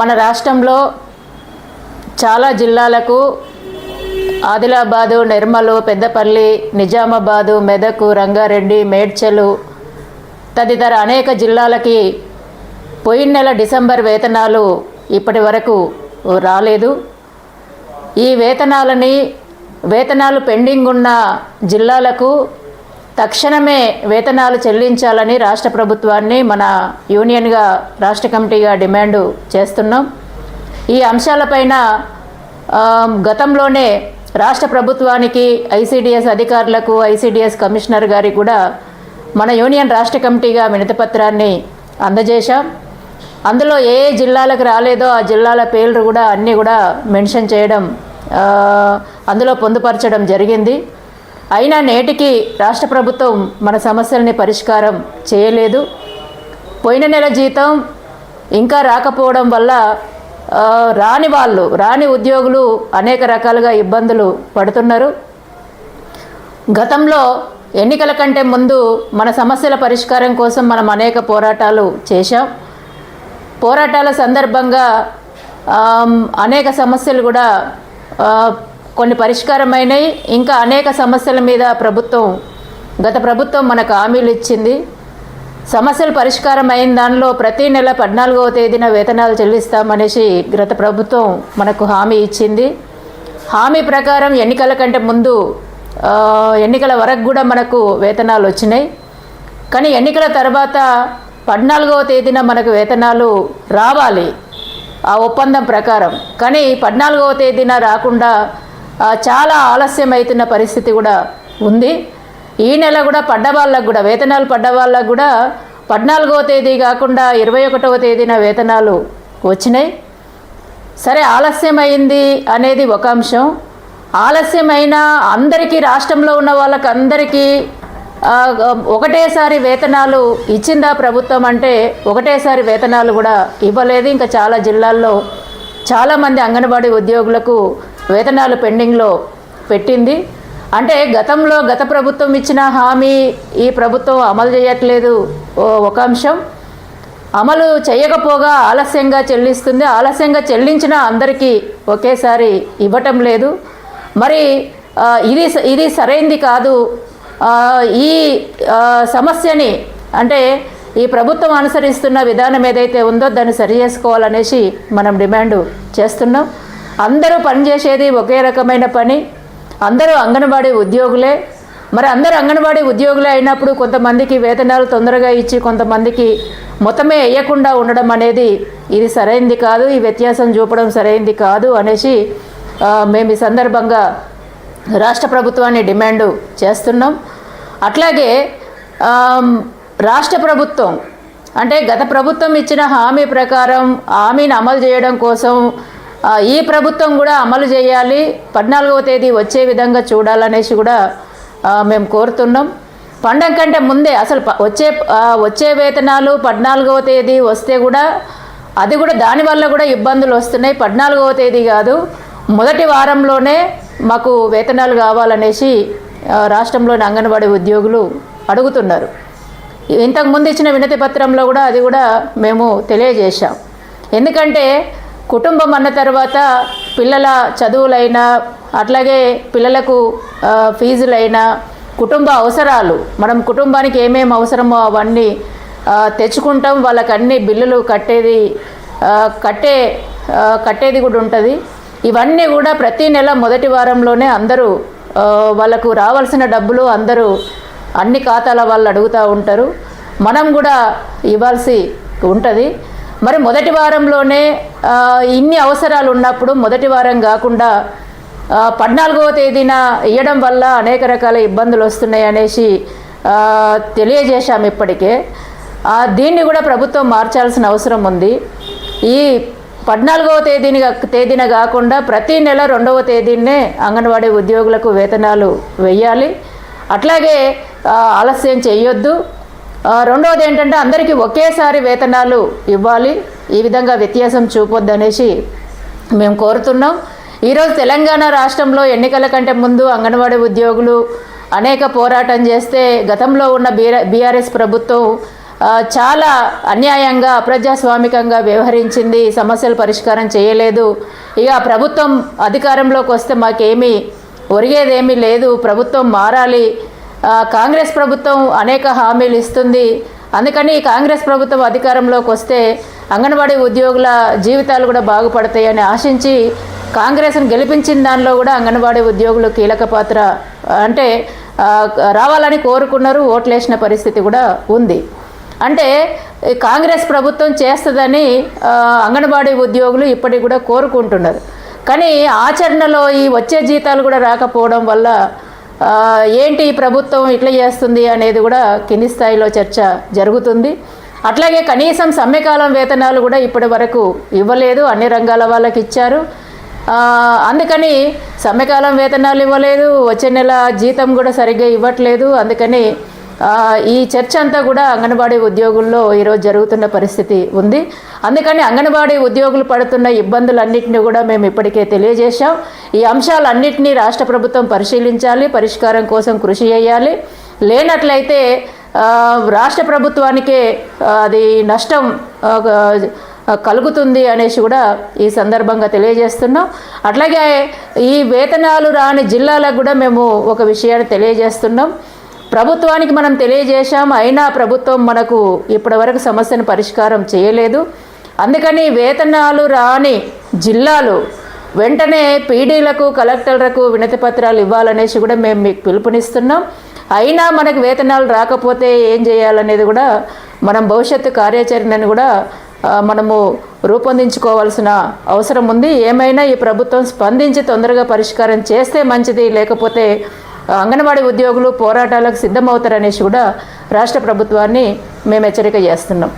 మన రాష్ట్రంలో చాలా జిల్లాలకు ఆదిలాబాదు నిర్మలు పెద్దపల్లి నిజామాబాదు మెదకు రంగారెడ్డి మేడ్చలు తదితర అనేక జిల్లాలకి పోయిన నెల డిసెంబర్ వేతనాలు ఇప్పటి వరకు రాలేదు. ఈ వేతనాలని వేతనాలు పెండింగ్ ఉన్న జిల్లాలకు తక్షణమే వేతనాలు చెల్లించాలని రాష్ట్ర ప్రభుత్వాన్ని మన యూనియన్గా రాష్ట్ర కమిటీగా డిమాండ్ చేస్తున్నాం. ఈ అంశాలపైన గతంలోనే రాష్ట్ర ప్రభుత్వానికి ఐసీడీఎస్ అధికారులకు ఐసిడిఎస్ కమిషనర్ గారికి కూడా మన యూనియన్ రాష్ట్ర కమిటీగా వినతిపత్రాన్ని అందజేశాం. అందులో ఏ జిల్లాలకు రాలేదో ఆ జిల్లాల పేర్లు కూడా అన్నీ కూడా మెన్షన్ చేయడం అందులో పొందుపరచడం జరిగింది. అయినా నేటికి రాష్ట్ర ప్రభుత్వం మన సమస్యలని పరిష్కారం చేయలేదు. పోయిన నెల జీతం ఇంకా రాకపోవడం వల్ల రాని వాళ్ళు రాని ఉద్యోగులు అనేక రకాలుగా ఇబ్బందులు పడుతున్నారు. గతంలో ఎన్నికల కంటే ముందు మన సమస్యల పరిష్కారం కోసం మనం అనేక పోరాటాలు చేశాం. పోరాటాల సందర్భంగా అనేక సమస్యలు కూడా కొన్ని పరిష్కారమైనవి ఇంకా అనేక సమస్యల మీద ప్రభుత్వం గత ప్రభుత్వం మనకు హామీలు ఇచ్చింది. సమస్యలు పరిష్కారం అయిన దానిలో ప్రతి నెల పద్నాలుగవ తేదీన వేతనాలు చెల్లిస్తామనేసి గత ప్రభుత్వం మనకు హామీ ఇచ్చింది. హామీ ప్రకారం ఎన్నికల కంటే ముందు ఎన్నికల వరకు కూడా మనకు వేతనాలు వచ్చినాయి. కానీ ఎన్నికల తర్వాత పద్నాలుగవ తేదీన మనకు వేతనాలు రావాలి. ఆ ఒప్పందం ప్రకారం. కానీ పద్నాలుగవ తేదీన రాకుండా చాలా ఆలస్యం అవుతున్న పరిస్థితి కూడా ఉంది. ఈ నెల కూడా పడ్డ వాళ్ళకు కూడా వేతనాలు పడ్డ వాళ్ళకు కూడా పద్నాలుగవ తేదీ కాకుండా ఇరవై ఒకటవ తేదీన వేతనాలు వచ్చినాయి. సరే ఆలస్యమైంది అనేది ఒక అంశం. ఆలస్యమైన అందరికీ రాష్ట్రంలో ఉన్న వాళ్ళకి అందరికీ ఒకటేసారి వేతనాలు ఇచ్చిందా ప్రభుత్వం అంటే ఒకటేసారి వేతనాలు కూడా ఇవ్వలేదు. ఇంకా చాలా జిల్లాల్లో చాలామంది అంగన్వాడీ ఉద్యోగులకు వేతనాలు పెండింగ్లో పెట్టింది. అంటే గతంలో గత ప్రభుత్వం ఇచ్చిన హామీ ఈ ప్రభుత్వం అమలు చేయట్లేదు ఓ- ఒక అంశం. అమలు చేయకపోగా ఆలస్యంగా చెల్లిస్తుంది. ఆలస్యంగా చెల్లించిన అందరికీ ఒకేసారి ఇవ్వటం లేదు. మరి ఇది ఇది సరైంది కాదు. ఈ సమస్యని అంటే ఈ ప్రభుత్వం అనుసరిస్తున్న విధానం ఏదైతే ఉందో దాన్ని సరి చేసుకోవాలనేసి మనం డిమాండ్ చేస్తున్నాం. అందరూ పనిచేసేది ఒకే రకమైన పని. అందరూ అంగన్వాడీ ఉద్యోగులే. మరి అందరూ అంగన్వాడీ ఉద్యోగులే అయినప్పుడు కొంతమందికి వేతనాలు తొందరగా ఇచ్చి కొంతమందికి మొత్తమే వేయకుండా ఉండడం అనేది ఇది సరైంది కాదు ఈ వ్యత్యాసం చూపడం సరైంది కాదు అనేసి మేము ఈ సందర్భంగా రాష్ట్ర ప్రభుత్వాన్ని డిమాండ్ చేస్తున్నాం. అట్లాగే రాష్ట్ర ప్రభుత్వం అంటే గత ప్రభుత్వం ఇచ్చిన హామీ ప్రకారం హామీని అమలు చేయడం కోసం ఈ ప్రభుత్వం కూడా అమలు చేయాలి. పద్నాలుగవ తేదీ వచ్చే విధంగా చూడాలనేసి కూడా మేము కోరుతున్నాం. పండగ కంటే ముందే అసలు ప- వచ్చే వచ్చే వేతనాలు పద్నాలుగవ తేదీ వస్తే కూడా అది కూడా దానివల్ల కూడా ఇబ్బందులు వస్తున్నాయి. పద్నాలుగవ తేదీ కాదు మొదటి వారంలోనే మాకు వేతనాలు కావాలనేసి రాష్ట్రంలోని అంగన్వాడీ ఉద్యోగులు అడుగుతున్నారు. ఇంతకుముందు ఇచ్చిన వినతి పత్రంలో కూడా అది కూడా మేము తెలియజేశాం. ఎందుకంటే కుటుంబం అన్న తర్వాత పిల్లల చదువులైనా అట్లాగే పిల్లలకు ఫీజులైనా కుటుంబ అవసరాలు మనం కుటుంబానికి ఏమేమి అవసరమో అవన్నీ తెచ్చుకుంటాం. వాళ్ళకి అన్ని బిల్లులు కట్టేది కట్టే కట్టేది కూడా ఉంటుంది. ఇవన్నీ కూడా ప్రతి నెల మొదటి వారంలోనే అందరూ వాళ్ళకు రావాల్సిన డబ్బులు అందరూ అన్ని ఖాతాల వాళ్ళు అడుగుతూ ఉంటారు. మనం కూడా ఇవ్వాల్సి ఉంటుంది. మరి మొదటి వారంలోనే ఇన్ని అవసరాలు ఉన్నప్పుడు మొదటి వారం కాకుండా పద్నాలుగవ తేదీన ఇవ్వడం వల్ల అనేక రకాల ఇబ్బందులు వస్తున్నాయి అనేసి తెలియజేశాము ఇప్పటికే. దీన్ని కూడా ప్రభుత్వం మార్చాల్సిన అవసరం ఉంది. ఈ పద్నాలుగవ తేదీని తేదీన కాకుండా ప్రతి నెల రెండవ తేదీనే అంగన్వాడీ ఉద్యోగులకు వేతనాలు వెయ్యాలి అట్లాగే ఆలస్యం చేయొద్దు. రెండవది ఏంటంటే అందరికీ ఒకేసారి వేతనాలు ఇవ్వాలి. ఈ విధంగా వ్యత్యాసం చూపొద్దు అనేసి మేము కోరుతున్నాం. ఈరోజు తెలంగాణ రాష్ట్రంలో ఎన్నికల కంటే ముందు అంగన్వాడీ ఉద్యోగులు అనేక పోరాటం చేస్తే గతంలో ఉన్న బీఆర్ బీఆర్ఎస్ ప్రభుత్వం చాలా అన్యాయంగా అప్రజాస్వామికంగా వ్యవహరించింది. సమస్యలు పరిష్కారం చేయలేదు. ఇక ప్రభుత్వం అధికారంలోకి వస్తే మాకేమీ ఒరిగేదేమీ లేదు. ప్రభుత్వం మారాలి. కాంగ్రెస్ ప్రభుత్వం అనేక హామీలు ఇస్తుంది. అందుకని కాంగ్రెస్ ప్రభుత్వం అధికారంలోకి వస్తే అంగన్వాడీ ఉద్యోగుల జీవితాలు కూడా బాగుపడతాయని ఆశించి కాంగ్రెస్ను గెలిపించిన దానిలో కూడా అంగన్వాడీ ఉద్యోగులు కీలక పాత్ర అంటే రావాలని కోరుకున్నారు ఓట్లేసిన పరిస్థితి కూడా ఉంది. అంటే కాంగ్రెస్ ప్రభుత్వం చేస్తుందని అంగన్వాడీ ఉద్యోగులు ఇప్పటికి కూడా కోరుకుంటున్నారు. కానీ ఆచరణలో ఈ వచ్చే జీతాలు కూడా రాకపోవడం వల్ల ఏంటి ఈ ప్రభుత్వం ఇట్లా చేస్తుంది అనేది కూడా కింది స్థాయిలో చర్చ జరుగుతుంది. అట్లాగే కనీసం సమ్మెకాలం వేతనాలు కూడా ఇప్పటి వరకు ఇవ్వలేదు అన్ని రంగాల వాళ్ళకి ఇచ్చారు. అందుకని సమ్మెకాలం వేతనాలు ఇవ్వలేదు వచ్చే నెల జీతం కూడా సరిగ్గా ఇవ్వట్లేదు. అందుకని ఈ చర్చ అంతా కూడా అంగన్వాడీ ఉద్యోగుల్లో ఈరోజు జరుగుతున్న పరిస్థితి ఉంది. అందుకని అంగన్వాడీ ఉద్యోగులు పడుతున్న ఇబ్బందులన్నింటినీ కూడా మేము ఇప్పటికే తెలియజేశాం. ఈ అంశాలన్నింటినీ రాష్ట్ర ప్రభుత్వం పరిశీలించాలి పరిష్కారం కోసం కృషి చేయాలి. లేనట్లయితే రాష్ట్ర ప్రభుత్వానికే అది నష్టం కలుగుతుంది అనేసి కూడా ఈ సందర్భంగా తెలియజేస్తున్నాం. అట్లాగే ఈ వేతనాలు రాని జిల్లాలకు కూడా మేము ఒక విషయాన్ని తెలియజేస్తున్నాం. ప్రభుత్వానికి మనం తెలియజేశాం అయినా ప్రభుత్వం మనకు ఇప్పటివరకు సమస్యను పరిష్కారం చేయలేదు. అందుకని వేతనాలు రాని జిల్లాలు వెంటనే పీడీలకు కలెక్టర్లకు వినతి పత్రాలు ఇవ్వాలనేసి కూడా మేము మీకు పిలుపునిస్తున్నాం. అయినా మనకు వేతనాలు రాకపోతే ఏం చేయాలనేది కూడా మనం భవిష్యత్తు కార్యాచరణను కూడా మనము రూపొందించుకోవాల్సిన అవసరం ఉంది. ఏమైనా ఈ ప్రభుత్వం స్పందించి తొందరగా పరిష్కారం చేస్తే మంచిది లేకపోతే అంగన్వాడీ ఉద్యోగులు పోరాటాలకు సిద్ధమవుతారనేసి కూడా రాష్ట్ర ప్రభుత్వాన్ని మేము హెచ్చరిక చేస్తున్నాం.